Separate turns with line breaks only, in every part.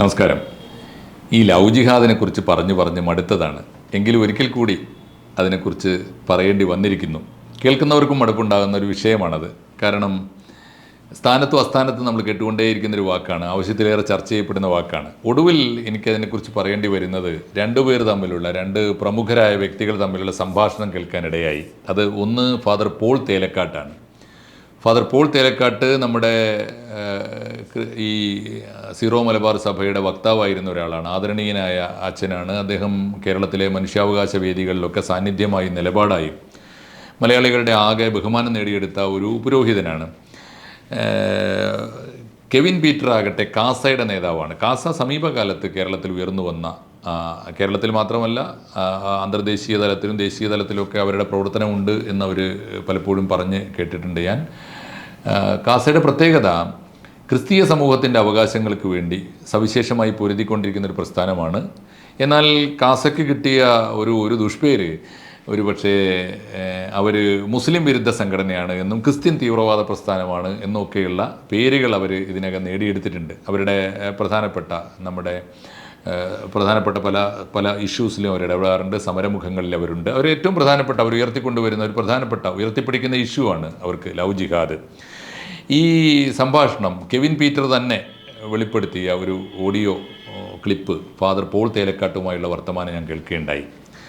നമസ്കാരം. ഈ ലവ് ജിഹാദിനെ കുറിച്ച് പറഞ്ഞു പറഞ്ഞ് മടുത്തതാണ്. എങ്കിലും ഒരിക്കൽ കൂടി അതിനെക്കുറിച്ച് പറയേണ്ടി വന്നിരിക്കുന്നു. കേൾക്കുന്നവർക്കും മടുപ്പുണ്ടാകുന്ന ഒരു വിഷയമാണത്. കാരണം സ്ഥാനത്തും അസ്ഥാനത്തും നമ്മൾ കേട്ടുകൊണ്ടേയിരിക്കുന്നൊരു വാക്കാണ്. ആവശ്യത്തിലേറെ ചർച്ച ചെയ്യപ്പെടുന്ന വാക്കാണ്. ഒടുവിൽ എനിക്കതിനെക്കുറിച്ച് പറയേണ്ടി വരുന്നത് രണ്ടുപേർ തമ്മിലുള്ള രണ്ട് പ്രമുഖരായ വ്യക്തികൾ തമ്മിലുള്ള സംഭാഷണം കേൾക്കാനിടയായി. അത് ഒന്ന് ഫാദർ പോൾ തേലക്കാട്ടാണ്. ഫാദർ പോൾ തേലക്കാട്ട് നമ്മുടെ ഈ സീറോ മലബാർ സഭയുടെ വക്താവായിരുന്ന ഒരാളാണ്. ആദരണീയനായ അച്ഛനാണ്. അദ്ദേഹം കേരളത്തിലെ മനുഷ്യാവകാശ വേദികളിലൊക്കെ സാന്നിധ്യമായി നിലപാടായി. മലയാളികളുടെ ആകെ ബഹുമാനം നേടിയെടുത്ത ഒരു പുരോഹിതനാണ്. കെവിൻ പീറ്റർ ആകട്ടെ കാസയുടെ നേതാവാണ്. കാസ സമീപകാലത്ത് കേരളത്തിൽ ഉയർന്നു വന്ന കേരളത്തിൽ മാത്രമല്ല അന്തർദേശീയ തലത്തിലും ദേശീയ തലത്തിലുമൊക്കെ അവരുടെ പ്രവർത്തനമുണ്ട് എന്നവർ പലപ്പോഴും പറഞ്ഞ് കേട്ടിട്ടുണ്ട് ഞാൻ. കാസയുടെ പ്രത്യേകത ക്രിസ്തീയ സമൂഹത്തിന്റെ അവകാശങ്ങൾക്ക് വേണ്ടി സവിശേഷമായി പൊരുതിക്കൊണ്ടിരിക്കുന്ന ഒരു പ്രസ്ഥാനമാണ്. എന്നാൽ കാസയ്ക്ക് കിട്ടിയ ഒരു ഒരു ദുഷ്പേര് ഒരു പക്ഷേ അവർ മുസ്ലിം വിരുദ്ധ സംഘടനയാണ് എന്നും ക്രിസ്ത്യൻ തീവ്രവാദ പ്രസ്ഥാനമാണ് എന്നൊക്കെയുള്ള പേരുകൾ അവർ ഇതിനകം നേടിയെടുത്തിട്ടുണ്ട്. അവരുടെ പ്രധാനപ്പെട്ട നമ്മുടെ പ്രധാനപ്പെട്ട പല പല ഇഷ്യൂസിലും അവർ ഇടപെടാറുണ്ട് സമരമുഖങ്ങളിൽ അവരുണ്ട്. അവർ ഏറ്റവും പ്രധാനപ്പെട്ട അവർ ഉയർത്തിക്കൊണ്ടുവരുന്ന ഒരു പ്രധാനപ്പെട്ട ഉയർത്തിപ്പിടിക്കുന്ന ഇഷ്യൂ ആണ് അവർക്ക് ലവ് ജിഹാദ്. ഈ സംഭാഷണം കെവിൻ പീറ്റർ തന്നെ വെളിപ്പെടുത്തിയ ഒരു ഓഡിയോ ക്ലിപ്പ് ഫാദർ പോൾ തേലക്കാട്ടുമായുള്ള വർത്തമാനം ഞാൻ കേൾക്കുകയുണ്ടായി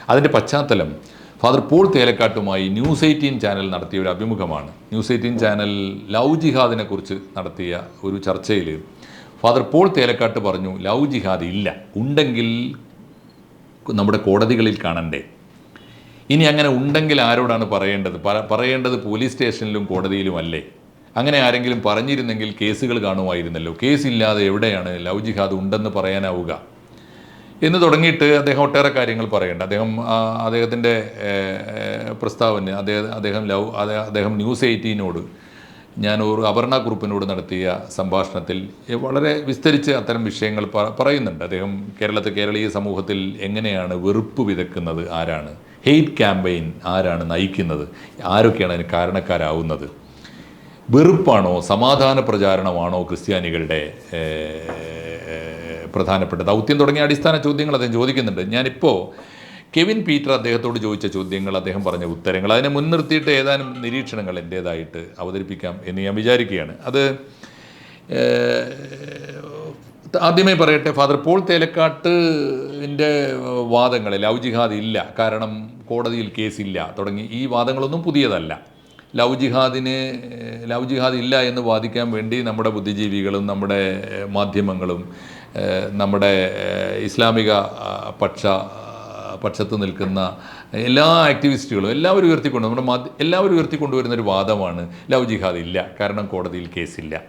അതിന്റെ പശ്ചാത്തലം ഫാദർ പോൾ തേലക്കാട്ടുമായി ന്യൂസ് എയ്റ്റീൻ ചാനൽ നടത്തിയ ഒരു അഭിമുഖമാണ്. ന്യൂസ് എയ്റ്റീൻ ചാനൽ ലവ് ജിഹാദിനെ കുറിച്ച് നടത്തിയ ഒരു ചർച്ചയിൽ ഫാദർ പോൾ തേലക്കാട്ട് പറഞ്ഞു ലവ് ജിഹാദ് ഇല്ല. ഉണ്ടെങ്കിൽ നമ്മുടെ കോടതികളിൽ കാണണ്ടേ. ഇനി അങ്ങനെ ഉണ്ടെങ്കിൽ ആരോടാണ് പറയേണ്ടത്? പറ- പറയേണ്ടത് പോലീസ് സ്റ്റേഷനിലും കോടതിയിലും അല്ലേ? അങ്ങനെ ആരെങ്കിലും പറഞ്ഞിരുന്നെങ്കിൽ കേസുകൾ കാണുമായിരുന്നല്ലോ. കേസില്ലാതെ എവിടെയാണ് ലവ് ജിഹാദ് ഉണ്ടെന്ന് പറയാനാവുക? എന്ന് തുടങ്ങിയിട്ട് അദ്ദേഹം ഒട്ടേറെ കാര്യങ്ങൾ പറയേണ്ട. അദ്ദേഹം അദ്ദേഹത്തിന്റെ പ്രസ്താവന അദ്ദേഹം അദ്ദേഹം ലവ് അദ്ദേഹം ന്യൂസ് എയ്റ്റീനോട് ഞാൻ ഒരു അപർണ കുറുപ്പിനോട് നടത്തിയ സംഭാഷണത്തിൽ വളരെ വിസ്തരിച്ച് അത്തരം വിഷയങ്ങൾ പറയുന്നുണ്ട്. അദ്ദേഹം കേരളത്തിൽ കേരളീയ സമൂഹത്തിൽ എങ്ങനെയാണ് വെറുപ്പ് വിതക്കുന്നത്? ആരാണ്? ഹെയ്റ്റ് ക്യാമ്പയിൻ ആരാണ് നയിക്കുന്നത്? ആരൊക്കെയാണ് അതിന് കാരണക്കാരാവുന്നത്? വെറുപ്പാണോ സമാധാന പ്രചാരണമാണോ ക്രിസ്ത്യാനികളുടെ പ്രധാനപ്പെട്ട ദൗത്യം തുടങ്ങിയ അടിസ്ഥാന ചോദ്യങ്ങൾ അദ്ദേഹം ചോദിക്കുന്നുണ്ട്. ഞാനിപ്പോൾ കെവിൻ പീറ്റർ അദ്ദേഹത്തോട് ചോദിച്ച ചോദ്യങ്ങൾ അദ്ദേഹം പറഞ്ഞ ഉത്തരങ്ങൾ അതിനെ മുൻനിർത്തിയിട്ട് ഏതാനും നിരീക്ഷണങ്ങൾ എന്റേതായിട്ട് അവതരിപ്പിക്കാം എന്ന് ഞാൻ വിചാരിക്കുകയാണ്. അത് ആദ്യമേ പറയട്ടെ ഫാദർ പോൾ തേലക്കാട്ടിന്റെ വാദങ്ങൾ ലവ് ജിഹാദ് ഇല്ല കാരണം കോടതിയിൽ കേസില്ല തുടങ്ങി ഈ വാദങ്ങളൊന്നും പുതിയതല്ല. ലവ് ജിഹാദിന് ജിഹാദ് ഇല്ല എന്ന് വാദിക്കാൻ വേണ്ടി നമ്മുടെ ബുദ്ധിജീവികളും നമ്മുടെ മാധ്യമങ്ങളും നമ്മുടെ ഇസ്ലാമിക പക്ഷ പക്ഷത്ത് നിൽക്കുന്ന എല്ലാ ആക്ടിവിസ്റ്റുകളും എല്ലാവരും ഉയർത്തിക്കൊണ്ട് നമ്മുടെ മാധ്യ എല്ലാവരും ഉയർത്തിക്കൊണ്ടുവരുന്ന ഒരു വാദമാണ് ലവ് ജിഹാദ് ഇല്ല കാരണം കോടതിയിൽ കേസില്ല.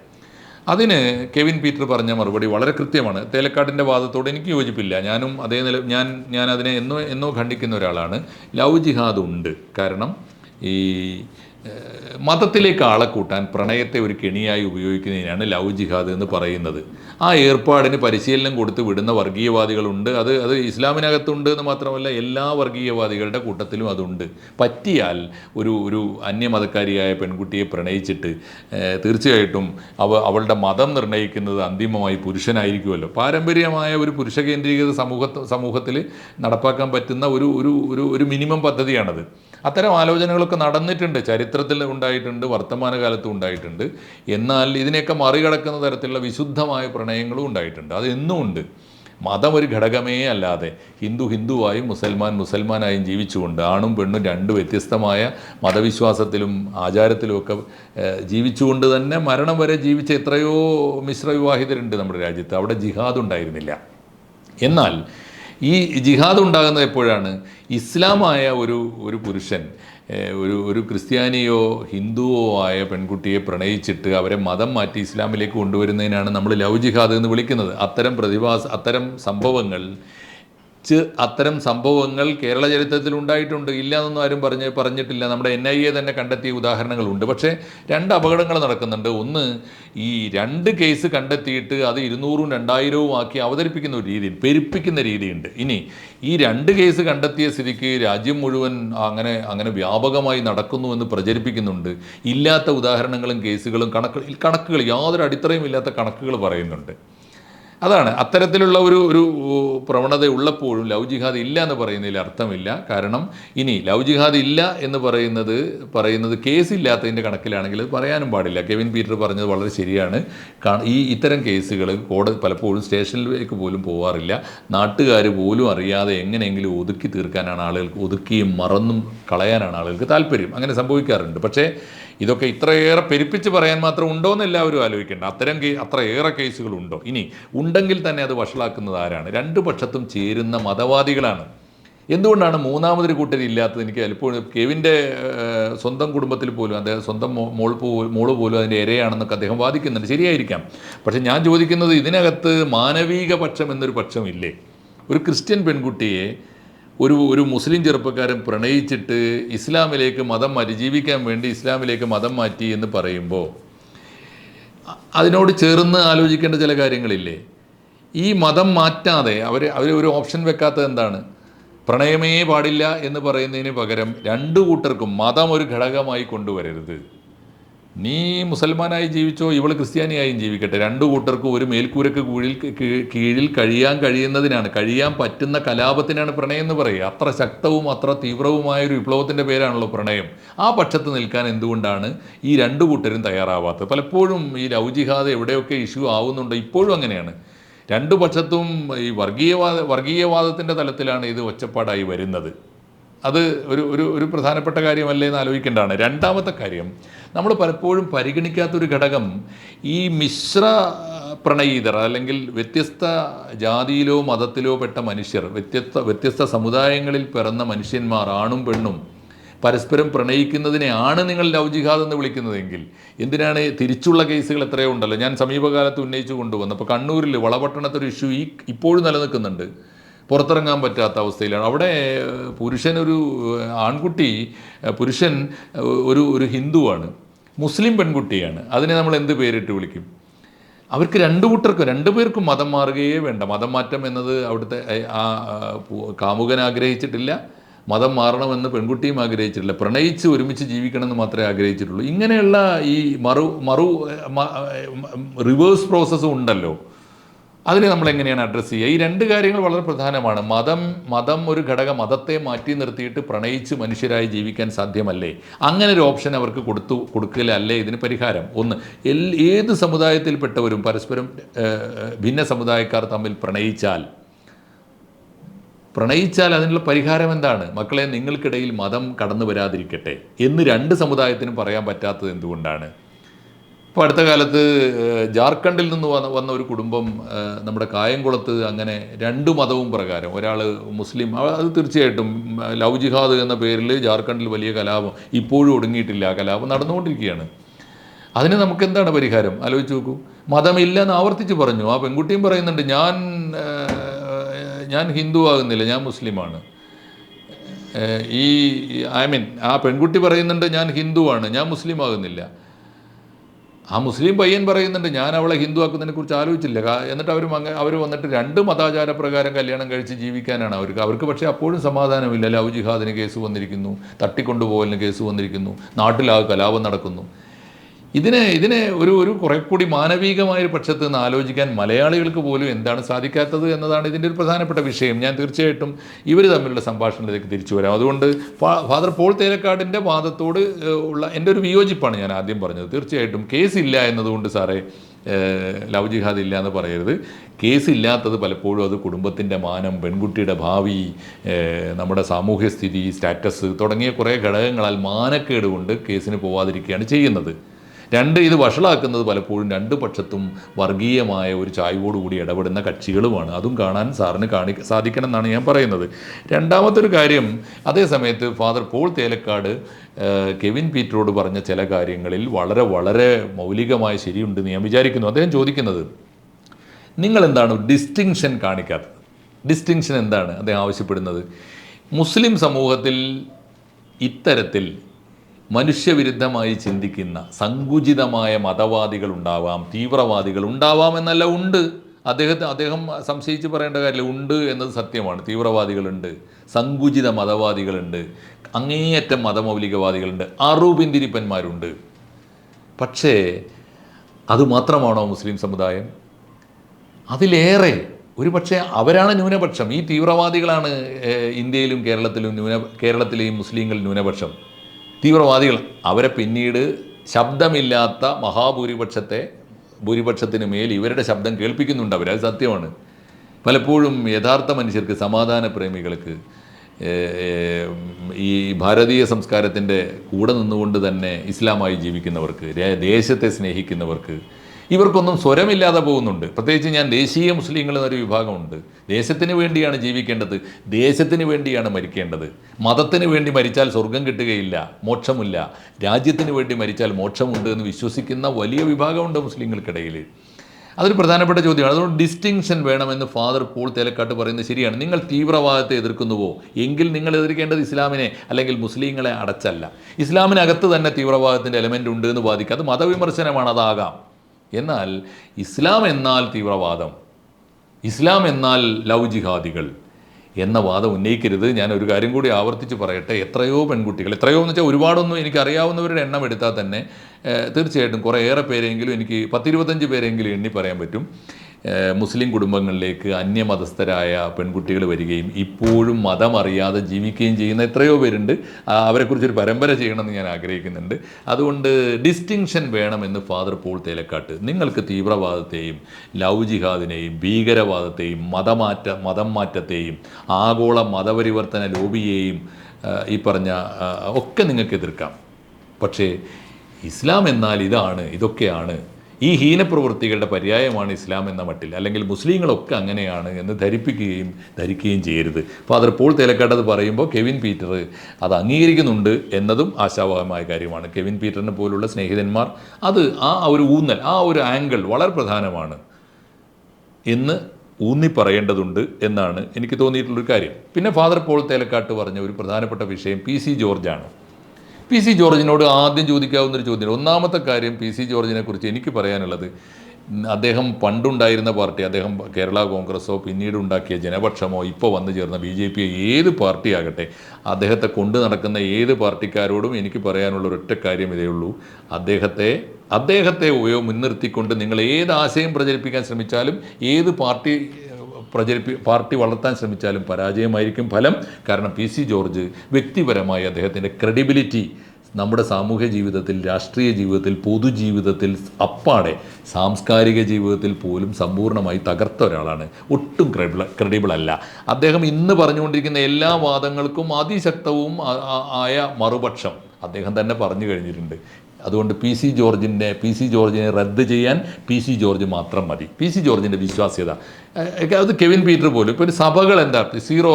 അതിന് കെവിൻ പീറ്റർ പറഞ്ഞ മറുപടി വളരെ കൃത്യമാണ്. തേലക്കാടിന്റെ വാദത്തോട് എനിക്ക് യോജിപ്പില്ല. ഞാനും അതേ നില ഞാൻ ഞാൻ അതിനെ എന്നോ എന്നോ ഖണ്ഡിക്കുന്ന ഒരാളാണ്. ലവ് ജിഹാദ് ഉണ്ട്. കാരണം ഈ മതത്തിലേക്ക് ആളെ കൂട്ടാൻ പ്രണയത്തെ ഒരു കെണിയായി ഉപയോഗിക്കുന്നതിനാണ് ലവ് ജിഹാദ് എന്ന് പറയുന്നത്. ആ ഏർപ്പാടിന് പരിശീലനം കൊടുത്ത് വിടുന്ന വർഗീയവാദികളുണ്ട്. അത് അത് ഇസ്ലാമിനകത്തുണ്ട് എന്ന് മാത്രമല്ല എല്ലാ വർഗീയവാദികളുടെ കൂട്ടത്തിലും അതുണ്ട്. പറ്റിയാൽ ഒരു ഒരു അന്യമതക്കാരിയായ പെൺകുട്ടിയെ പ്രണയിച്ചിട്ട് തീർച്ചയായിട്ടും അവ അവളുടെ മതം നിർണയിക്കുന്നത് അന്തിമമായി പുരുഷനായിരിക്കുമല്ലോ. പാരമ്പര്യമായ ഒരു പുരുഷ കേന്ദ്രീകൃത സമൂഹ സമൂഹത്തിൽ നടപ്പാക്കാൻ പറ്റുന്ന ഒരു ഒരു ഒരു മിനിമം പദ്ധതിയാണത്. അത്തരം ആലോചനകളൊക്കെ നടന്നിട്ടുണ്ട്. ചരിത്രത്തിൽ ഉണ്ടായിട്ടുണ്ട് വർത്തമാനകാലത്തും ഉണ്ടായിട്ടുണ്ട്. എന്നാൽ ഇതിനെയൊക്കെ മറികടക്കുന്ന തരത്തിലുള്ള വിശുദ്ധമായ പ്രണയങ്ങളും ഉണ്ടായിട്ടുണ്ട്. അത് എന്നും ഉണ്ട്. മതം ഒരു ഘടകമേ അല്ലാതെ ഹിന്ദു ഹിന്ദുവായും മുസൽമാൻ മുസൽമാനായും ജീവിച്ചുകൊണ്ട് ആണും പെണ്ണും രണ്ട് വ്യത്യസ്തമായ മതവിശ്വാസത്തിലും ആചാരത്തിലുമൊക്കെ ജീവിച്ചുകൊണ്ട് തന്നെ മരണം വരെ ജീവിച്ച എത്രയോ മിശ്രവിവാഹിതരുണ്ട് നമ്മുടെ രാജ്യത്ത്. അവിടെ ജിഹാദ് ഉണ്ടായിരുന്നില്ല. എന്നാൽ ഈ ജിഹാദ് ഉണ്ടാകുന്നത് എപ്പോഴാണ്? ഇസ്ലാമായ ഒരു ഒരു പുരുഷൻ ഒരു ഒരു ക്രിസ്ത്യാനിയോ ഹിന്ദുവോ ആയ പെൺകുട്ടിയെ പ്രണയിച്ചിട്ട് അവരെ മതം മാറ്റി ഇസ്ലാമിലേക്ക് കൊണ്ടുവരുന്നതിനാണ് നമ്മൾ ലവ് ജിഹാദ് എന്ന് വിളിക്കുന്നത്. അത്തരം പ്രതിഭാസ അത്തരം സംഭവങ്ങൾ അത്തരം സംഭവങ്ങൾ കേരള ചരിത്രത്തിൽ ഉണ്ടായിട്ടുണ്ട്. ഇല്ല എന്നൊന്നും ആരും പറഞ്ഞ് പറഞ്ഞിട്ടില്ല. നമ്മുടെ എൻ ഐ എ തന്നെ കണ്ടെത്തിയ ഉദാഹരണങ്ങളുണ്ട്. പക്ഷേ രണ്ട് അപകടങ്ങൾ നടക്കുന്നുണ്ട്. ഒന്ന് ഈ രണ്ട് കേസ് കണ്ടെത്തിയിട്ട് അത് ഇരുന്നൂറും രണ്ടായിരവും ആക്കി അവതരിപ്പിക്കുന്ന ഒരു രീതി പെരുപ്പിക്കുന്ന രീതിയുണ്ട്. ഇനി ഈ രണ്ട് കേസ് കണ്ടെത്തിയ സ്ഥിതിക്ക് രാജ്യം മുഴുവൻ അങ്ങനെ അങ്ങനെ വ്യാപകമായി നടക്കുന്നുവെന്ന് പ്രചരിപ്പിക്കുന്നുണ്ട്. ഇല്ലാത്ത ഉദാഹരണങ്ങളും കേസുകളും കണക്ക് കണക്കുകൾ യാതൊരു അടിത്തറയും ഇല്ലാത്ത കണക്കുകൾ പറയുന്നുണ്ട്. അതാണ്. അത്തരത്തിലുള്ള ഒരു ഒരു പ്രവണത ഉള്ളപ്പോഴും ലവ് ജിഹാദ് ഇല്ല എന്ന് പറയുന്നതിൽ അർത്ഥമില്ല. കാരണം ഇനി ലവ് ജിഹാദ് ഇല്ല എന്ന് പറയുന്നത് പറയുന്നത് കേസില്ലാത്തതിന്റെ കണക്കിലാണെങ്കിൽ അത് പറയാനും പാടില്ല. കെവിൻ പീറ്റർ പറഞ്ഞത് വളരെ ശരിയാണ്. ഈ ഇത്തരം കേസുകൾ കോടതി പലപ്പോഴും സ്റ്റേഷനിലേക്ക് പോലും പോവാറില്ല. നാട്ടുകാർ പോലും അറിയാതെ എങ്ങനെയെങ്കിലും ഒതുക്കി തീർക്കാനാണ് ആളുകൾക്ക് ഒതുക്കിയും മറന്നും കളയാനാണ് ആളുകൾക്ക് താല്പര്യം. അങ്ങനെ സംഭവിക്കാറുണ്ട്. പക്ഷേ ഇതൊക്കെ ഇത്രയേറെ പെരുപ്പിച്ച് പറയാൻ മാത്രം ഉണ്ടോ എന്ന് എല്ലാവരും ആലോചിക്കേണ്ട. അത്തരം അത്രയേറെ കേസുകളുണ്ടോ ഇനി ഉണ്ടെങ്കിൽ തന്നെ അത് വഷളാക്കുന്നത് ആരാണ്? രണ്ടു പക്ഷത്തും ചേരുന്ന മതവാദികളാണ്. എന്തുകൊണ്ടാണ് മൂന്നാമതൊരു കൂട്ടർ ഇല്ലാത്തത്? എനിക്ക് എപ്പോഴും കെവിന്റെ സ്വന്തം കുടുംബത്തിൽ പോലും അദ്ദേഹം സ്വന്തം മോൾ മോൾ പോലും അതിന്റെ ഇരയാണെന്നൊക്കെ അദ്ദേഹം വാദിക്കുന്നുണ്ട്. ശരിയായിരിക്കാം. പക്ഷേ ഞാൻ ചോദിക്കുന്നത് ഇതിനകത്ത് മാനവീക പക്ഷം എന്നൊരു പക്ഷമില്ലേ? ഒരു ക്രിസ്ത്യൻ പെൺകുട്ടിയെ ഒരു ഒരു മുസ്ലിം ചെറുപ്പക്കാരൻ പ്രണയിച്ചിട്ട് ഇസ്ലാമിലേക്ക് മതം മാറ്റി ജീവിക്കാൻ വേണ്ടി ഇസ്ലാമിലേക്ക് മതം മാറ്റി എന്ന് പറയുമ്പോൾ അതിനോട് ചേർന്ന് ആലോചിക്കേണ്ട ചില കാര്യങ്ങളില്ലേ? ഈ മതം മാറ്റാതെ അവർ അവർ ഒരു ഓപ്ഷൻ വെക്കാത്തത് എന്താണ്? പ്രണയമേ പാടില്ല എന്ന് പറയുന്നതിന് പകരം രണ്ടു കൂട്ടർക്കും മതം ഒരു ഘടകമായി കൊണ്ടുവരരുത്. നീ മുസൽമാനായി ജീവിച്ചോ ഇവൾ ക്രിസ്ത്യാനിയായും ജീവിക്കട്ടെ. രണ്ടു കൂട്ടർക്കും ഒരു മേൽക്കൂരക്ക് കീഴിൽ കീഴിൽ കഴിയാൻ കഴിയുന്നതിനാണ്. കഴിയാൻ പറ്റുന്ന കലാപത്തിനാണ് പ്രണയം എന്ന് പറയുക. അത്ര ശക്തവും അത്ര തീവ്രവുമായ ഒരു വിപ്ലവത്തിന്റെ പേരാണല്ലോ പ്രണയം. ആ പക്ഷത്ത് നിൽക്കാൻ എന്തുകൊണ്ടാണ് ഈ രണ്ടു കൂട്ടരും തയ്യാറാവാത്തത്? പലപ്പോഴും ഈ ലവ് എവിടെയൊക്കെ ഇഷ്യൂ ആവുന്നുണ്ടോ ഇപ്പോഴും അങ്ങനെയാണ്. രണ്ടു പക്ഷത്തും ഈ വർഗീയവാദ വർഗീയവാദത്തിന്റെ തലത്തിലാണ് ഇത് ഒച്ചപ്പാടായി വരുന്നത്. അത് ഒരു ഒരു ഒരു പ്രധാനപ്പെട്ട കാര്യമല്ലേ എന്ന് ആലോചിക്കേണ്ടതാണ്. രണ്ടാമത്തെ കാര്യം നമ്മൾ പലപ്പോഴും പരിഗണിക്കാത്തൊരു ഘടകം ഈ മിശ്ര പ്രണയീതർ അല്ലെങ്കിൽ വ്യത്യസ്ത ജാതിയിലോ മതത്തിലോ പെട്ട മനുഷ്യർ വ്യത്യസ്ത വ്യത്യസ്ത സമുദായങ്ങളിൽ പിറന്ന മനുഷ്യന്മാർ ആണും പെണ്ണും പരസ്പരം പ്രണയിക്കുന്നതിനെയാണ് നിങ്ങൾ ലൗജിഹാദ് ജിഹാദ് എന്ന് വിളിക്കുന്നതെങ്കിൽ എന്തിനാണ് തിരിച്ചുള്ള കേസുകൾ എത്രയോ ഉണ്ടല്ലോ. ഞാൻ സമീപകാലത്ത് ഉന്നയിച്ചു കൊണ്ടുവന്നു. അപ്പോൾ കണ്ണൂരിൽ വളപട്ടണത്തൊരു ഇഷ്യൂ ഈ ഇപ്പോഴും നിലനിൽക്കുന്നുണ്ട്. പുറത്തിറങ്ങാൻ പറ്റാത്ത അവസ്ഥയിലാണ്. അവിടെ പുരുഷനൊരു ആൺകുട്ടി പുരുഷൻ ഒരു ഒരു ഹിന്ദുവാണ്. മുസ്ലിം പെൺകുട്ടിയാണ്. അതിനെ നമ്മൾ എന്ത് പേരിട്ട് വിളിക്കും? അവർക്ക് രണ്ടു കൂട്ടർക്കും രണ്ടു പേർക്കും മതം മാറുകയേ വേണ്ട. മതം മാറ്റം എന്നത് അവിടുത്തെ ആ, കാമുകൻ ആഗ്രഹിച്ചിട്ടില്ല. മതം മാറണമെന്ന് പെൺകുട്ടിയും ആഗ്രഹിച്ചിട്ടില്ല. പ്രണയിച്ച് ഒരുമിച്ച് ജീവിക്കണമെന്ന് മാത്രമേ ആഗ്രഹിച്ചിട്ടുള്ളൂ. ഇങ്ങനെയുള്ള ഈ മറു മറു റിവേഴ്സ് പ്രോസസ്സും ഉണ്ടല്ലോ. അതിനെ നമ്മൾ എങ്ങനെയാണ് അഡ്രസ്സ് ചെയ്യുക? ഈ രണ്ട് കാര്യങ്ങൾ വളരെ പ്രധാനമാണ്. മതം മതം ഒരു ഘടക മതത്തെ മാറ്റി നിർത്തിയിട്ട് പ്രണയിച്ച് മനുഷ്യരായി ജീവിക്കാൻ സാധ്യമല്ലേ? അങ്ങനെ ഒരു ഓപ്ഷൻ അവർക്ക് കൊടുത്തു കൊടുക്കലല്ലേ ഇതിന് പരിഹാരം. ഒന്ന് ഏത് സമുദായത്തിൽപ്പെട്ടവരും പരസ്പരം ഭിന്ന സമുദായക്കാർ തമ്മിൽ പ്രണയിച്ചാൽ പ്രണയിച്ചാൽ അതിനുള്ള പരിഹാരം എന്താണ്? മക്കളെ നിങ്ങൾക്കിടയിൽ മതം കടന്നു വരാതിരിക്കട്ടെ എന്ന് രണ്ട് സമുദായത്തിനും പറയാൻ പറ്റാത്തത് എന്തുകൊണ്ടാണ്? ഇപ്പോൾ അടുത്ത കാലത്ത് ജാർഖണ്ഡിൽ നിന്ന് വന്ന വന്ന ഒരു കുടുംബം നമ്മുടെ കായംകുളത്ത് അങ്ങനെ രണ്ട് മതവും പ്രകാരം. ഒരാൾ മുസ്ലിം അത് തീർച്ചയായിട്ടും ലവ് ജിഹാദ് എന്ന പേരിൽ ജാർഖണ്ഡിൽ വലിയ കലാപം ഇപ്പോഴും ഒടുങ്ങിയിട്ടില്ല. ആ കലാപം നടന്നുകൊണ്ടിരിക്കുകയാണ്. അതിന് നമുക്ക് എന്താണ് പരിഹാരം? ആലോചിച്ച് നോക്കൂ. മതമില്ല എന്ന് ആവർത്തിച്ച് പറഞ്ഞു. ആ പെൺകുട്ടിയും പറയുന്നുണ്ട് ഞാൻ ഞാൻ ഹിന്ദു ആകുന്നില്ല ഞാൻ മുസ്ലിമാണ്. ഈ ഐ മീൻ ആ പെൺകുട്ടി പറയുന്നുണ്ട് ഞാൻ ഹിന്ദുവാണ് ഞാൻ മുസ്ലിം ആകുന്നില്ല. ആ മുസ്ലിം പയ്യൻ പറയുന്നുണ്ട് ഞാൻ അവളെ ഹിന്ദു ആക്കുന്നതിനെ കുറിച്ച് ആലോചിച്ചില്ല. എന്നിട്ട് അവർ അവർ വന്നിട്ട് രണ്ട് മതാചാര പ്രകാരം കല്യാണം കഴിച്ച് ജീവിക്കാനാണ് അവർക്ക്. അവർക്ക് പക്ഷേ അപ്പോഴും സമാധാനമില്ല. ലവ് ജിഹാദിന് കേസ് വന്നിരിക്കുന്നു തട്ടിക്കൊണ്ടുപോകലിന് കേസ് വന്നിരിക്കുന്നു നാട്ടിലാകെ കലാപം നടക്കുന്നു. ഇതിനെ ഇതിനെ ഒരു ഒരു കുറെ കൂടി മാനവികമായ ഒരു പക്ഷത്ത് നിന്ന് ആലോചിക്കാൻ മലയാളികൾക്ക് പോലും എന്താണ് സാധിക്കാത്തത് എന്നതാണ് ഇതിന്റെ ഒരു പ്രധാനപ്പെട്ട വിഷയം. ഞാൻ തീർച്ചയായിട്ടും ഇവർ തമ്മിലുള്ള സംഭാഷണത്തിലേക്ക് തിരിച്ചു വരാം. അതുകൊണ്ട് ഫാദർ പോൾ തേലക്കാടിന്റെ വാദത്തോട് ഉള്ള എന്റെ ഒരു വിയോജിപ്പാണ് ഞാൻ ആദ്യം പറഞ്ഞത്. തീർച്ചയായിട്ടും കേസില്ല എന്നതുകൊണ്ട് സാറേ ലവ് ജിഹാദ് ഇല്ല എന്ന് പറയരുത്. കേസില്ലാത്തത് പലപ്പോഴും അത് കുടുംബത്തിന്റെ മാനം പെൺകുട്ടിയുടെ ഭാവി നമ്മുടെ സാമൂഹ്യ സ്ഥിതി സ്റ്റാറ്റസ് തുടങ്ങിയ കുറേ ഘടകങ്ങളാൽ മാനക്കേട് കൊണ്ട് കേസിന് പോവാതിരിക്കുകയാണ് ചെയ്യുന്നത്. രണ്ട് ഇത് വഷളാക്കുന്നത് പലപ്പോഴും രണ്ട് പക്ഷത്തും വർഗീയമായ ഒരു ചായ്വോടുകൂടി ഇടപെടുന്ന കക്ഷികളുമാണ്. അതും കാണാൻ സാറിന് കാണി സാധിക്കണം എന്നാണ് ഞാൻ പറയുന്നത്. രണ്ടാമത്തെ ഒരു കാര്യം അതേ സമയത്ത് ഫാദർ പോൾ തേലക്കാട് കെവിൻ പീറ്ററോട് പറഞ്ഞ ചില കാര്യങ്ങളിൽ വളരെ വളരെ മൗലികമായ ശരിയുണ്ടെന്ന് ഞാൻ വിചാരിക്കുന്നു. അദ്ദേഹം ചോദിക്കുന്നത് നിങ്ങൾ എന്താണ് ഡിസ്റ്റിങ്ഷൻ കാണിക്കാത്തത്? ഡിസ്റ്റിങ്ഷൻ എന്താണ് അദ്ദേഹം ആവശ്യപ്പെടുന്നത്? മുസ്ലിം സമൂഹത്തിൽ ഇത്തരത്തിൽ മനുഷ്യവിരുദ്ധമായി ചിന്തിക്കുന്ന സങ്കുചിതമായ മതവാദികൾ ഉണ്ടാവാം തീവ്രവാദികൾ ഉണ്ടാവാം എന്നല്ല ഉണ്ട്. അദ്ദേഹത്തെ അദ്ദേഹം സംശയിച്ച് പറയേണ്ട കാര്യമില്ല ഉണ്ട് എന്നത് സത്യമാണ്. തീവ്രവാദികളുണ്ട് സങ്കുചിത മതവാദികളുണ്ട് അങ്ങേയറ്റം മതമൗലികവാദികളുണ്ട് അറുപിന്തിരിപ്പന്മാരുണ്ട്. പക്ഷേ അതുമാത്രമാണോ മുസ്ലിം സമുദായം? അതിലേറെ ഒരു പക്ഷേ അവരാണ് ന്യൂനപക്ഷം. ഈ തീവ്രവാദികളാണ് ഇന്ത്യയിലും കേരളത്തിലും ന്യൂന കേരളത്തിലെയും മുസ്ലിങ്ങൾ ന്യൂനപക്ഷം. തീവ്രവാദികൾ. അവരെ പിന്നീട് ശബ്ദമില്ലാത്ത മഹാഭൂരിപക്ഷത്തെ ഭൂരിപക്ഷത്തിന് മേൽ ഇവരുടെ ശബ്ദം കേൾപ്പിക്കുന്നുണ്ട് അവർ. അത് സത്യമാണ്. പലപ്പോഴും യഥാർത്ഥ മനുഷ്യർക്ക് സമാധാന പ്രേമികൾക്ക് ഈ ഭാരതീയ സംസ്കാരത്തിന്റെ കൂടെ നിന്നുകൊണ്ട് തന്നെ ഇസ്ലാമായി ജീവിക്കുന്നവർക്ക് ദേശത്തെ സ്നേഹിക്കുന്നവർക്ക് ഇവർക്കൊന്നും സ്വരമില്ലാതെ പോകുന്നുണ്ട്. പ്രത്യേകിച്ച് ഞാൻ ദേശീയ മുസ്ലിങ്ങൾ എന്നൊരു വിഭാഗമുണ്ട്. ദേശത്തിന് വേണ്ടിയാണ് ജീവിക്കേണ്ടത്. ദേശത്തിന് വേണ്ടിയാണ് മരിക്കേണ്ടത്. മതത്തിന് വേണ്ടി മരിച്ചാൽ സ്വർഗം കിട്ടുകയില്ല മോക്ഷമില്ല. രാജ്യത്തിന് വേണ്ടി മരിച്ചാൽ മോക്ഷമുണ്ട് എന്ന് വിശ്വസിക്കുന്ന വലിയ വിഭാഗമുണ്ട് മുസ്ലിങ്ങൾക്കിടയിൽ. അതൊരു പ്രധാനപ്പെട്ട ചോദ്യമാണ്. അതുകൊണ്ട് ഡിസ്റ്റിങ്ഷൻ വേണമെന്ന് ഫാദർ പോൾ തേലക്കാട്ട് പറയുന്നത് ശരിയാണ്. നിങ്ങൾ തീവ്രവാദത്തെ എതിർക്കുന്നുവോ? എങ്കിൽ നിങ്ങൾ എതിർക്കേണ്ടത് ഇസ്ലാമിനെ അല്ലെങ്കിൽ മുസ്ലിങ്ങളെ അടച്ചല്ല. ഇസ്ലാമിനകത്ത് തന്നെ തീവ്രവാദത്തിന്റെ എലമെന്റ് ഉണ്ട് എന്ന് വാദിക്കുക. അത് മതവിമർശനമാണ് അതാകാം. എന്നാൽ ഇസ്ലാം എന്നാൽ തീവ്രവാദം ഇസ്ലാം എന്നാൽ ലവ് ജിഹാദികൾ എന്ന വാദം ഉന്നയിക്കരുത്. ഞാൻ ഒരു കാര്യം കൂടി ആവർത്തിച്ച് പറയട്ടെ. എത്രയോ പെൺകുട്ടികൾ എത്രയോ എന്ന് വെച്ചാൽ ഒരുപാടൊന്നും എനിക്ക് അറിയാവുന്നവരുടെ എണ്ണം എടുത്താൽ തന്നെ തീർച്ചയായിട്ടും കുറേ ഏറെ പേരെങ്കിലും എനിക്ക് പത്തിരുപത്തഞ്ച് പേരെങ്കിലും എണ്ണി പറയാൻ പറ്റും. മുസ്ലിം കുടുംബങ്ങളിലേക്ക് അന്യമതസ്ഥരായ പെൺകുട്ടികൾ വരികയും ഇപ്പോഴും മതമറിയാതെ ജീവിക്കുകയും ചെയ്യുന്ന എത്രയോ പേരുണ്ട്. അവരെക്കുറിച്ചൊരു പരമ്പര ചെയ്യണമെന്ന് ഞാൻ ആഗ്രഹിക്കുന്നുണ്ട്. അതുകൊണ്ട് ഡിസ്റ്റിങ്ഷൻ വേണമെന്ന് ഫാദർ പോൾ തേലക്കാട്ട് നിങ്ങൾക്ക് തീവ്രവാദത്തെയും ലവ് ജിഹാദിനെയും ഭീകരവാദത്തെയും മതമാറ്റ മതം മാറ്റത്തെയും ആഗോള മതപരിവർത്തന ലോബിയെയും ഈ പറഞ്ഞ ഒക്കെ നിങ്ങൾക്ക് എതിർക്കാം പക്ഷേ ഇസ്ലാം എന്നാൽ ഇതാണ് ഇതൊക്കെയാണ് ഈ ഹീനപ്രവൃത്തികളുടെ പര്യായമാണ് ഇസ്ലാം എന്ന മട്ടിൽ. അല്ലെങ്കിൽ മുസ്ലിങ്ങളൊക്കെ അങ്ങനെയാണ് എന്ന് ധരിപ്പിക്കുകയും ധരിക്കുകയും ചെയ്യരുത്. ഫാദർ പോൾ തേലക്കാട്ടത് പറയുമ്പോൾ കെവിൻ പീറ്റർ അത് അംഗീകരിക്കുന്നുണ്ട് എന്നതും ആശാവഹമായ കാര്യമാണ്. കെവിൻ പീറ്ററിനെ പോലുള്ള സ്നേഹിതന്മാർ അത് ആ ഒരു ഊന്നൽ ആ ഒരു ആംഗിൾ വളരെ പ്രധാനമാണ് എന്ന് ഊന്നി പറയേണ്ടതുണ്ട് എന്നാണ് എനിക്ക് തോന്നിയിട്ടുള്ളൊരു കാര്യം. പിന്നെ ഫാദർ പോൾ തേലക്കാട്ട് പറഞ്ഞ ഒരു പ്രധാനപ്പെട്ട വിഷയം പി സി ജോർജാണ്. പി സി ജോർജിനോട് ആദ്യം ചോദിക്കാവുന്ന ഒരു ചോദ്യം ഒന്നാമത്തെ കാര്യം പി സി ജോർജിനെ കുറിച്ച് എനിക്ക് പറയാനുള്ളത് അദ്ദേഹം പണ്ടുണ്ടായിരുന്ന പാർട്ടി അദ്ദേഹം കേരള കോൺഗ്രസോ പിന്നീട് ഉണ്ടാക്കിയ ജനപക്ഷമോ ഇപ്പോൾ വന്നു ചേർന്ന ബി ജെ പി ഏത് പാർട്ടിയാകട്ടെ അദ്ദേഹത്തെ കൊണ്ടു നടക്കുന്ന ഏത് പാർട്ടിക്കാരോടും എനിക്ക് പറയാനുള്ള ഒരൊറ്റ കാര്യം ഇതേ ഉള്ളൂ. അദ്ദേഹത്തെ അദ്ദേഹത്തെ ഉപയോഗം മുൻനിർത്തിക്കൊണ്ട് നിങ്ങൾ ഏത് ആശയം പ്രചരിപ്പിക്കാൻ ശ്രമിച്ചാലും ഏത് പാർട്ടി പ്രചരിപ്പി പാർട്ടി വളർത്താൻ ശ്രമിച്ചാലും പരാജയമായിരിക്കും ഫലം. കാരണം പി സി ജോർജ് വ്യക്തിപരമായി അദ്ദേഹത്തിന്റെ ക്രെഡിബിലിറ്റി നമ്മുടെ സാമൂഹ്യ ജീവിതത്തിൽ രാഷ്ട്രീയ ജീവിതത്തിൽ പൊതുജീവിതത്തിൽ അപ്പാടെ സാംസ്കാരിക ജീവിതത്തിൽ പോലും സമ്പൂർണമായി തകർത്ത ഒരാളാണ്. ഒട്ടും ക്രെഡിബിൾ അല്ല. അദ്ദേഹം ഇന്ന് പറഞ്ഞുകൊണ്ടിരിക്കുന്ന എല്ലാ വാദങ്ങൾക്കും അതിശക്തവും ആയ മറുപക്ഷം അദ്ദേഹം തന്നെ പറഞ്ഞു കഴിഞ്ഞിട്ടുണ്ട്. അതുകൊണ്ട് പി സി ജോർജിന്റെ പി സി ജോർജിനെ റദ്ദ് ചെയ്യാൻ പി സി ജോർജ് മാത്രം മതി. പി സി ജോർജിന്റെ വിശ്വാസ്യത. അത് കെവിൻ പീറ്റർ പോലും. ഇപ്പോൾ ഒരു സഭകൾ എന്താ സീറോ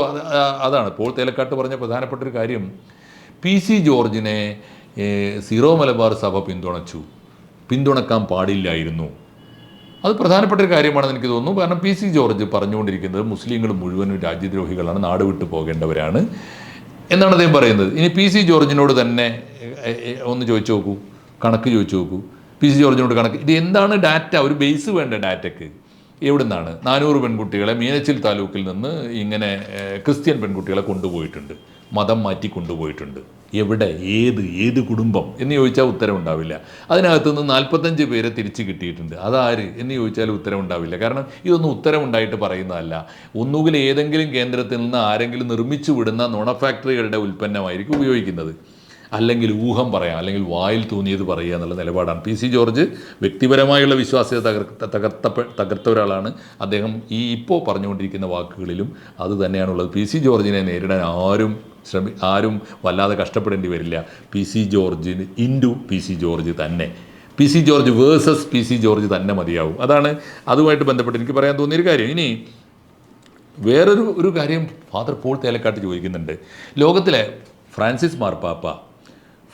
അതാണ്. പോൾ തേലക്കാട്ട് പറഞ്ഞ പ്രധാനപ്പെട്ട ഒരു കാര്യം. പി സി ജോർജിനെ സീറോ മലബാർ സഭ പിന്തുണച്ചു. പിന്തുണക്കാൻ പാടില്ലായിരുന്നു. അത് പ്രധാനപ്പെട്ട ഒരു കാര്യമാണെന്ന് എനിക്ക് തോന്നുന്നു. കാരണം പി സി ജോർജ് പറഞ്ഞുകൊണ്ടിരിക്കുന്നത് മുസ്ലിങ്ങൾ മുഴുവനും രാജ്യദ്രോഹികളാണ് നാട് വിട്ടു പോകേണ്ടവരാണ് എന്നാണ് അദ്ദേഹം പറയുന്നത്. ഇനി പി സി ജോർജിനോട് തന്നെ ഒന്ന് ചോദിച്ചു നോക്കൂ. കണക്ക് ചോദിച്ചു നോക്കൂ. പി സി ജോർജിനോട് കണക്ക്. ഇത് എന്താണ് ഡാറ്റ ഒരു ബേസ് വേണ്ട ഡാറ്റയ്ക്ക് എവിടുന്നാണ്? നാനൂറ് പെൺകുട്ടികളെ മീനച്ചിൽ താലൂക്കിൽ നിന്ന് ഇങ്ങനെ ക്രിസ്ത്യൻ പെൺകുട്ടികളെ കൊണ്ടുപോയിട്ടുണ്ട്. മതം മാറ്റി കൊണ്ടുപോയിട്ടുണ്ട്. എവിടെ? ഏത്? ഏത് കുടുംബം? എന്ന് ചോദിച്ചാൽ ഉത്തരവുണ്ടാവില്ല അതിനകത്ത് നിന്ന് നാൽപ്പത്തഞ്ച് പേരെ തിരിച്ച് കിട്ടിയിട്ടുണ്ട്. അതാര്? എന്ന് ചോദിച്ചാൽ ഉത്തരവുണ്ടാവില്ല കാരണം ഇതൊന്നും ഉത്തരവുണ്ടായിട്ട് പറയുന്നതല്ല. ഒന്നുകിൽ ഏതെങ്കിലും കേന്ദ്രത്തിൽ നിന്ന് ആരെങ്കിലും നിർമ്മിച്ചു വിടുന്ന നുണ ഫാക്ടറികളുടെ ഉൽപ്പന്നമായിരിക്കും ഉപയോഗിക്കുന്നത്. അല്ലെങ്കിൽ ഊഹം പറയാം അല്ലെങ്കിൽ വായിൽ തോന്നിയത് പറയുക എന്നുള്ള നിലപാടാണ്. പി സി ജോർജ് വ്യക്തിപരമായുള്ള വിശ്വാസ്യത തകർത്ത തകർത്ത ഒരാളാണ് അദ്ദേഹം ഈ ഇപ്പോൾ പറഞ്ഞുകൊണ്ടിരിക്കുന്ന വാക്കുകളിലും അത് തന്നെയാണുള്ളത്. പി സി ജോർജിനെ നേരിടാൻ ആരും ശ്രമി ആരും വല്ലാതെ കഷ്ടപ്പെടേണ്ടി വരില്ല. പി സി ജോർജിന് ഇന്റു പി സി ജോർജ് തന്നെ. P C George versus P C George തന്നെ മതിയാവും. അതാണ് അതുമായിട്ട് ബന്ധപ്പെട്ട് എനിക്ക് പറയാൻ തോന്നിയൊരു കാര്യം. ഇനി വേറൊരു ഒരു കാര്യം ഫാദർ പോൾ തേലക്കാട്ട് ചോദിക്കുന്നുണ്ട്. ലോകത്തിലെ ഫ്രാൻസിസ് മാർപ്പാപ്പ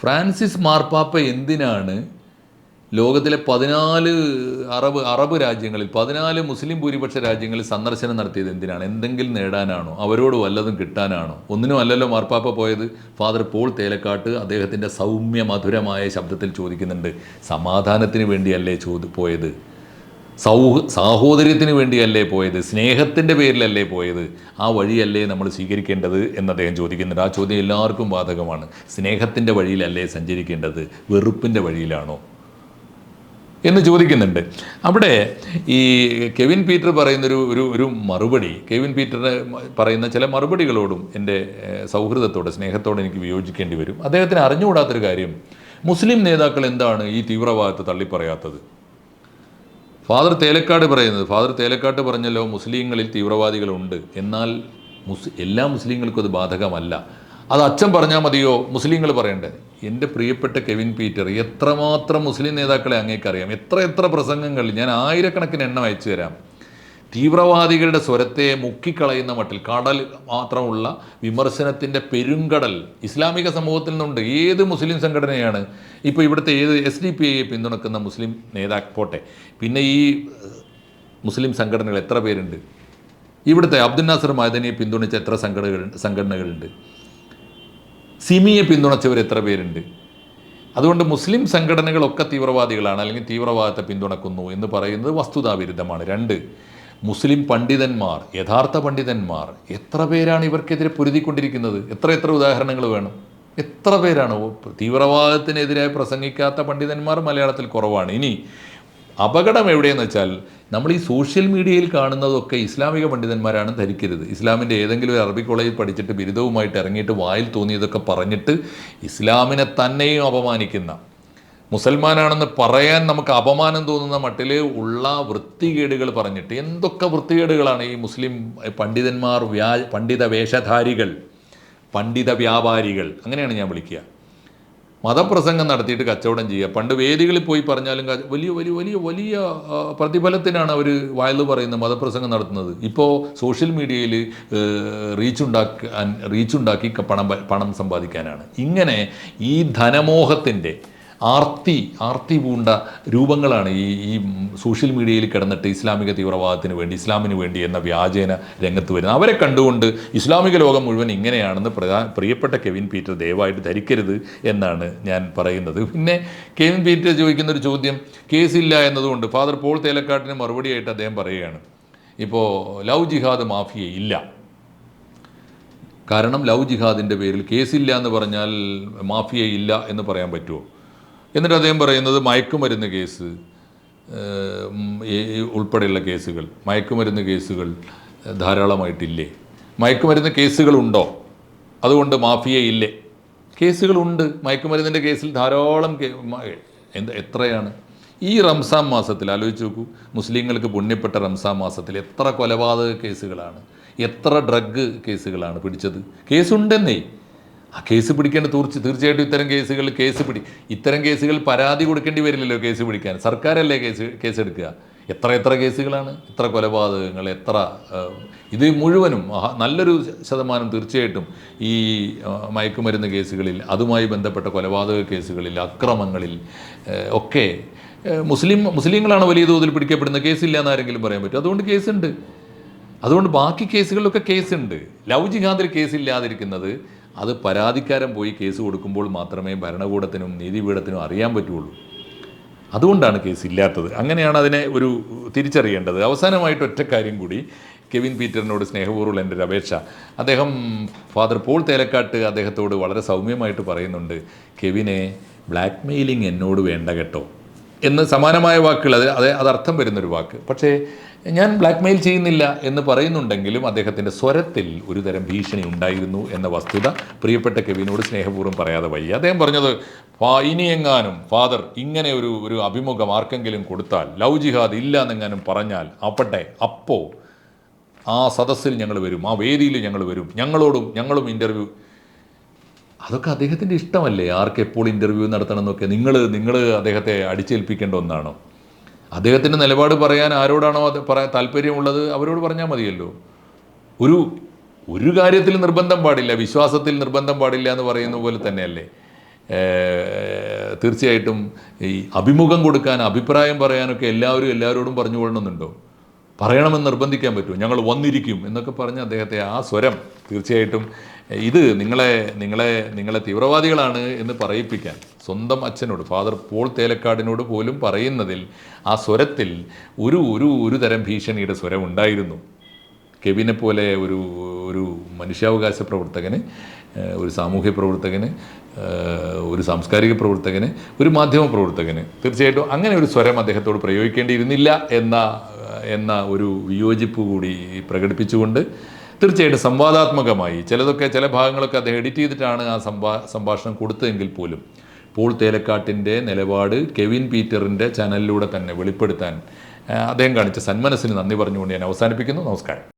ഫ്രാൻസിസ് മാർപ്പാപ്പ എന്തിനാണ് ലോകത്തിലെ പതിനാല് അറബ് അറബ് രാജ്യങ്ങളിൽ പതിനാല് മുസ്ലിം ഭൂരിപക്ഷ രാജ്യങ്ങളിൽ സന്ദർശനം നടത്തിയത് എന്തിനാണ്? എന്തെങ്കിലും നേടാനാണോ? അവരോട് വല്ലതും കിട്ടാനാണോ? ഒന്നിനും അല്ലല്ലോ മാർപ്പാപ്പ പോയത്. ഫാദർ പോൾ തേലക്കാട്ട് അദ്ദേഹത്തിന്റെ സൗമ്യ മധുരമായ ശബ്ദത്തിൽ ചോദിക്കുന്നുണ്ട് സമാധാനത്തിന് വേണ്ടിയല്ലേ ചോദി പോയത്? സൗഹ സാഹോദര്യത്തിന് വേണ്ടിയല്ലേ പോയത്? സ്നേഹത്തിന്റെ പേരിലല്ലേ പോയത്? ആ വഴിയല്ലേ നമ്മൾ സ്വീകരിക്കേണ്ടത് എന്ന് അദ്ദേഹം ചോദിക്കുന്നുണ്ട്. ആ ചോദ്യം എല്ലാവർക്കും ബാധകമാണ്. സ്നേഹത്തിന്റെ വഴിയിലല്ലേ സഞ്ചരിക്കേണ്ടത്? വെറുപ്പിന്റെ വഴിയിലാണോ? എന്ന് ചോദിക്കുന്നുണ്ട്. അവിടെ ഈ കെവിൻ പീറ്റർ പറയുന്നൊരു ഒരു ഒരു മറുപടി കെവിൻ പീറ്റർ പറയുന്ന ചില മറുപടികളോടും എന്റെ സൗഹൃദത്തോടെ സ്നേഹത്തോടെ എനിക്ക് വിയോജിക്കേണ്ടി വരും. അദ്ദേഹത്തിന് അറിഞ്ഞുകൂടാത്തൊരു കാര്യം മുസ്ലിം നേതാക്കൾ എന്താണ് ഈ തീവ്രവാദത്തെ തള്ളിപ്പറയാത്തത്? ഫാദർ തേലക്കാട് പറയുന്നത് ഫാദർ തേലക്കാട്ട് പറഞ്ഞല്ലോ മുസ്ലിങ്ങളിൽ തീവ്രവാദികളുണ്ട്. എന്നാൽ മുസ് എല്ലാ മുസ്ലിങ്ങൾക്കും അത് ബാധകമല്ല. അത് അച്ഛൻ പറഞ്ഞാൽ മതിയോ? മുസ്ലിങ്ങൾ പറയണ്ടേ എന്റെ പ്രിയപ്പെട്ട കെവിൻ പീറ്റർ എത്രമാത്രം മുസ്ലിം നേതാക്കളെ അങ്ങേക്കറിയാം? എത്ര എത്ര പ്രസംഗങ്ങളിൽ ഞാൻ ആയിരക്കണക്കിന് എണ്ണം അയച്ചു തരാം. തീവ്രവാദികളുടെ സ്വരത്തെ മുക്കിക്കളയുന്ന മട്ടിൽ കടൽ മാത്രമുള്ള വിമർശനത്തിന്റെ പെരുങ്കടൽ ഇസ്ലാമിക സമൂഹത്തിൽ നിന്നുണ്ട്. ഏത് മുസ്ലിം സംഘടനയാണ്? ഇപ്പോൾ ഇവിടുത്തെ ഏത് എസ് ഡി പി ഐയെ പിന്തുണക്കുന്ന മുസ്ലിം നേതാക്കൾ പോട്ടെ. പിന്നെ ഈ മുസ്ലിം സംഘടനകൾ എത്ര പേരുണ്ട്? ഇവിടുത്തെ അബ്ദുൽ നാസർ മദനിയെ പിന്തുണച്ച എത്ര സംഘടനകൾ സംഘടനകളുണ്ട്? സിമിയെ പിന്തുണച്ചവർ എത്ര പേരുണ്ട്? അതുകൊണ്ട് മുസ്ലിം സംഘടനകളൊക്കെ തീവ്രവാദികളാണ് അല്ലെങ്കിൽ തീവ്രവാദത്തെ പിന്തുണക്കുന്നു എന്ന് പറയുന്നത് വസ്തുതാവിരുദ്ധമാണ്. രണ്ട് മുസ്ലിം പണ്ഡിതന്മാർ യഥാർത്ഥ പണ്ഡിതന്മാർ എത്ര പേരാണ് ഇവർക്കെതിരെ പൊരുതിക്കൊണ്ടിരിക്കുന്നത്? എത്ര എത്ര ഉദാഹരണങ്ങൾ വേണം? എത്ര പേരാണ്? തീവ്രവാദത്തിനെതിരെ പ്രസംഗിക്കാത്ത പണ്ഡിതന്മാർ മലയാളത്തിൽ കുറവാണ്. ഇനി അപകടം എവിടെയെന്ന് വെച്ചാൽ നമ്മൾ ഈ സോഷ്യൽ മീഡിയയിൽ കാണുന്നതൊക്കെ ഇസ്ലാമിക പണ്ഡിതന്മാരാണ് ധരിക്കരുത്. ഇസ്ലാമിന്റെ ഏതെങ്കിലും ഒരു അറബി കോളേജിൽ പഠിച്ചിട്ട് ബിരുദവുമായിട്ട് ഇറങ്ങിയിട്ട് വായിൽ തോന്നിയതൊക്കെ പറഞ്ഞിട്ട് ഇസ്ലാമിനെ തന്നെയും അപമാനിക്കുന്ന മുസൽമാനാണെന്ന് പറയാൻ നമുക്ക് അപമാനം തോന്നുന്ന മട്ടിൽ ഉള്ള വൃത്തികേടുകൾ പറഞ്ഞിട്ട് എന്തൊക്കെ വൃത്തികേടുകളാണ് ഈ മുസ്ലിം പണ്ഡിതന്മാർ വ്യാ പണ്ഡിത വേഷധാരികൾ പണ്ഡിത വ്യാപാരികൾ. അങ്ങനെയാണ് ഞാൻ വിളിക്കുക. മതപ്രസംഗം നടത്തിയിട്ട് കച്ചവടം ചെയ്യുക. പണ്ട് വേദികളിൽ പോയി പറഞ്ഞാലും വലിയ വലിയ വലിയ വലിയ പ്രതിഫലത്തിനാണ് അവർ വായു പറയുന്നത് മതപ്രസംഗം നടത്തുന്നത്. ഇപ്പോൾ സോഷ്യൽ മീഡിയയിൽ റീച്ച് ഉണ്ടാക്കാൻ റീച്ച് ഉണ്ടാക്കി പണം പണം സമ്പാദിക്കാനാണ്. ഇങ്ങനെ ഈ ധനമോഹത്തിന്റെ ആർത്തി ആർത്തി പൂണ്ട രൂപങ്ങളാണ് ഈ ഈ സോഷ്യൽ മീഡിയയിൽ കിടന്നിട്ട് ഇസ്ലാമിക തീവ്രവാദത്തിന് വേണ്ടി ഇസ്ലാമിന് വേണ്ടി എന്ന വ്യാജേന രംഗത്ത് വരുന്നത്. അവരെ കണ്ടുകൊണ്ട് ഇസ്ലാമിക ലോകം മുഴുവൻ ഇങ്ങനെയാണെന്ന് പ്രിയപ്പെട്ട കെവിൻ പീറ്റർ ദയവായിട്ട് ധരിക്കരുത് എന്നാണ് ഞാൻ പറയുന്നത്. പിന്നെ കെവിൻ പീറ്റർ ചോദിക്കുന്ന ഒരു ചോദ്യം കേസില്ല എന്നതുകൊണ്ട് ഫാദർ പോൾ തേലക്കാട്ടിന് മറുപടിയായിട്ട് അദ്ദേഹം പറയുകയാണ് ഇപ്പോൾ ലവ് ജിഹാദ് മാഫിയ ഇല്ല. കാരണം ലവ് ജിഹാദിന്റെ പേരിൽ കേസില്ല എന്ന് പറഞ്ഞാൽ മാഫിയ ഇല്ല എന്ന് പറയാൻ പറ്റുമോ എന്നിട്ട് അദ്ദേഹം പറയുന്നത് മയക്കുമരുന്ന് കേസ് ഉൾപ്പെടെയുള്ള കേസുകൾ മയക്കുമരുന്ന് കേസുകൾ ധാരാളമായിട്ടില്ലേ? മയക്കുമരുന്ന് കേസുകളുണ്ടോ? അതുകൊണ്ട് മാഫിയ ഇല്ലേ? കേസുകളുണ്ട്. മയക്കുമരുന്നിന്റെ കേസിൽ ധാരാളം എന്ത് എത്രയാണ്? ഈ റംസാൻ മാസത്തിൽ ആലോചിച്ച് നോക്കൂ. മുസ്ലിങ്ങൾക്ക് പുണ്യപ്പെട്ട റംസാൻ മാസത്തിൽ എത്ര കൊലപാതക കേസുകളാണ്. എത്ര ഡ്രഗ് കേസുകളാണ് പിടിച്ചത്. കേസുണ്ടെന്നേ. ആ കേസ് പിടിക്കേണ്ട തീർച്ച തീർച്ചയായിട്ടും ഇത്തരം കേസുകൾ കേസ് പിടി ഇത്തരം കേസുകൾ പരാതി കൊടുക്കേണ്ടി വരില്ലല്ലോ കേസ് പിടിക്കാൻ. സർക്കാരല്ലേ കേസ് കേസ് എടുക്കുക എത്ര എത്ര കേസുകളാണ്? എത്ര കൊലപാതകങ്ങൾ? എത്ര ഇത് മുഴുവനും നല്ലൊരു ശതമാനം തീർച്ചയായിട്ടും ഈ മയക്കുമരുന്ന് കേസുകളിൽ അതുമായി ബന്ധപ്പെട്ട കൊലപാതക കേസുകളിൽ അക്രമങ്ങളിൽ ഒക്കെ മുസ്ലിം മുസ്ലിങ്ങളാണ് വലിയ തോതിൽ പിടിക്കപ്പെടുന്ന കേസില്ല എന്നാരെങ്കിലും പറയാൻ പറ്റും. അതുകൊണ്ട് കേസുണ്ട്. അതുകൊണ്ട് ബാക്കി കേസുകളിലൊക്കെ കേസുണ്ട്. ലവ് ജിഹാദിൽ കേസില്ലാതിരിക്കുന്നത് അത് പരാതിക്കാരൻ പോയി കേസ് കൊടുക്കുമ്പോൾ മാത്രമേ ഭരണകൂടത്തിനും നീതിപീഠത്തിനും അറിയാൻ പറ്റുള്ളൂ. അതുകൊണ്ടാണ് കേസ് ഇല്ലാത്തത്. അങ്ങനെയാണ് അതിനെ ഒരു തിരിച്ചറിയേണ്ടത്. അവസാനമായിട്ട് ഒറ്റ കാര്യം കൂടി. കെവിൻ പീറ്ററിനോട് സ്നേഹപൂർവം എന്റെ ഒരു അപേക്ഷ. അദ്ദേഹം ഫാദർ പോൾ തേലക്കാട്ട് അദ്ദേഹത്തോട് വളരെ സൗമ്യമായിട്ട് പറയുന്നുണ്ട് കെവിനെ ബ്ലാക്ക് മെയിലിംഗ് എന്നോട് വേണ്ട കേട്ടോ. എന്ന് സമാനമായ വാക്കുകൾ അത് അത് അത് അർത്ഥം വരുന്നൊരു വാക്ക്. പക്ഷേ ഞാൻ ബ്ലാക്ക് മെയിൽ ചെയ്യുന്നില്ല എന്ന് പറയുന്നുണ്ടെങ്കിലും അദ്ദേഹത്തിന്റെ സ്വരത്തിൽ ഒരു തരം ഭീഷണി ഉണ്ടായിരുന്നു എന്ന വസ്തുത പ്രിയപ്പെട്ട കെവിനോട് സ്നേഹപൂർവം പറയാതെ വയ്യ. അദ്ദേഹം പറഞ്ഞത് "ഫാ- ഇനിയെങ്ങാനും ഫാദർ ഇങ്ങനെ ഒരു ഒരു അഭിമുഖം ആർക്കെങ്കിലും കൊടുത്താൽ ലവ് ജിഹാദ് ഇല്ല എന്നെങ്ങാനും പറഞ്ഞാൽ അപ്പട്ടെ അപ്പോ ആ സദസ്സിൽ ഞങ്ങൾ വരും ആ വേദിയിൽ ഞങ്ങൾ വരും ഞങ്ങളോടും ഞങ്ങളും ഇന്റർവ്യൂ അതൊക്കെ അദ്ദേഹത്തിന്റെ ഇഷ്ടമല്ലേ? ആർക്ക് എപ്പോൾ ഇന്റർവ്യൂ നടത്തണം എന്നൊക്കെ നിങ്ങൾ നിങ്ങൾ അദ്ദേഹത്തെ അടിച്ചേൽപ്പിക്കേണ്ട ഒന്നാണോ? അദ്ദേഹത്തിന്റെ നിലപാട് പറയാൻ ആരോടാണോ അത് പറയാൻ താല്പര്യമുള്ളത്? അവരോട് പറഞ്ഞാൽ മതിയല്ലോ. ഒരു ഒരു കാര്യത്തിൽ നിർബന്ധം പാടില്ല വിശ്വാസത്തിൽ നിർബന്ധം പാടില്ല എന്ന് പറയുന്ന പോലെ തന്നെയല്ലേ? തീർച്ചയായിട്ടും ഈ അഭിമുഖം കൊടുക്കാൻ അഭിപ്രായം പറയാനൊക്കെ എല്ലാവരും എല്ലാവരോടും പറഞ്ഞു കൊള്ളണമെന്നുണ്ടോ? പറയണമെന്ന് നിർബന്ധിക്കാൻ പറ്റുമോ? ഞങ്ങൾ വന്നിരിക്കും എന്നൊക്കെ പറഞ്ഞ് അദ്ദേഹത്തെ ആ സ്വരം തീർച്ചയായിട്ടും ഇത് നിങ്ങളെ നിങ്ങളെ നിങ്ങളെ തീവ്രവാദികളാണ് എന്ന് പറയിപ്പിക്കാൻ സ്വന്തം അച്ഛനോട് ഫാദർ പോൾ തേലക്കാടിനോട് പോലും പറയുന്നതിൽ ആ സ്വരത്തിൽ ഒരു ഒരു ഒരു തരം ഭീഷണിയുടെ സ്വരം ഉണ്ടായിരുന്നു. കെവിനെ പോലെ ഒരു ഒരു മനുഷ്യാവകാശ പ്രവർത്തകന് ഒരു സാമൂഹ്യ പ്രവർത്തകന് ഒരു സാംസ്കാരിക പ്രവർത്തകന് ഒരു മാധ്യമ പ്രവർത്തകന്. തീർച്ചയായിട്ടും അങ്ങനെ ഒരു സ്വരം അദ്ദേഹത്തോട് പ്രയോഗിക്കേണ്ടിയിരുന്നില്ല എന്ന എന്ന ഒരു വിയോജിപ്പ് കൂടി പ്രകടിപ്പിച്ചുകൊണ്ട് തീർച്ചയായിട്ടും സംവാദാത്മകമായി. ചിലതൊക്കെ ചില ഭാഗങ്ങളൊക്കെ അദ്ദേഹം എഡിറ്റ് ചെയ്തിട്ടാണ് ആ സംഭാ സംഭാഷണം കൊടുത്തതെങ്കിൽ പോലും. പോൾ തേലക്കാട്ടിന്റെ നിലപാട് കെവിൻ പീറ്ററിന്റെ ചാനലിലൂടെ തന്നെ വെളിപ്പെടുത്താൻ അദ്ദേഹം കാണിച്ച സന്മനസ്സിന് നന്ദി പറഞ്ഞുകൊണ്ട് ഞാൻ അവസാനിപ്പിക്കുന്നു. നമസ്കാരം.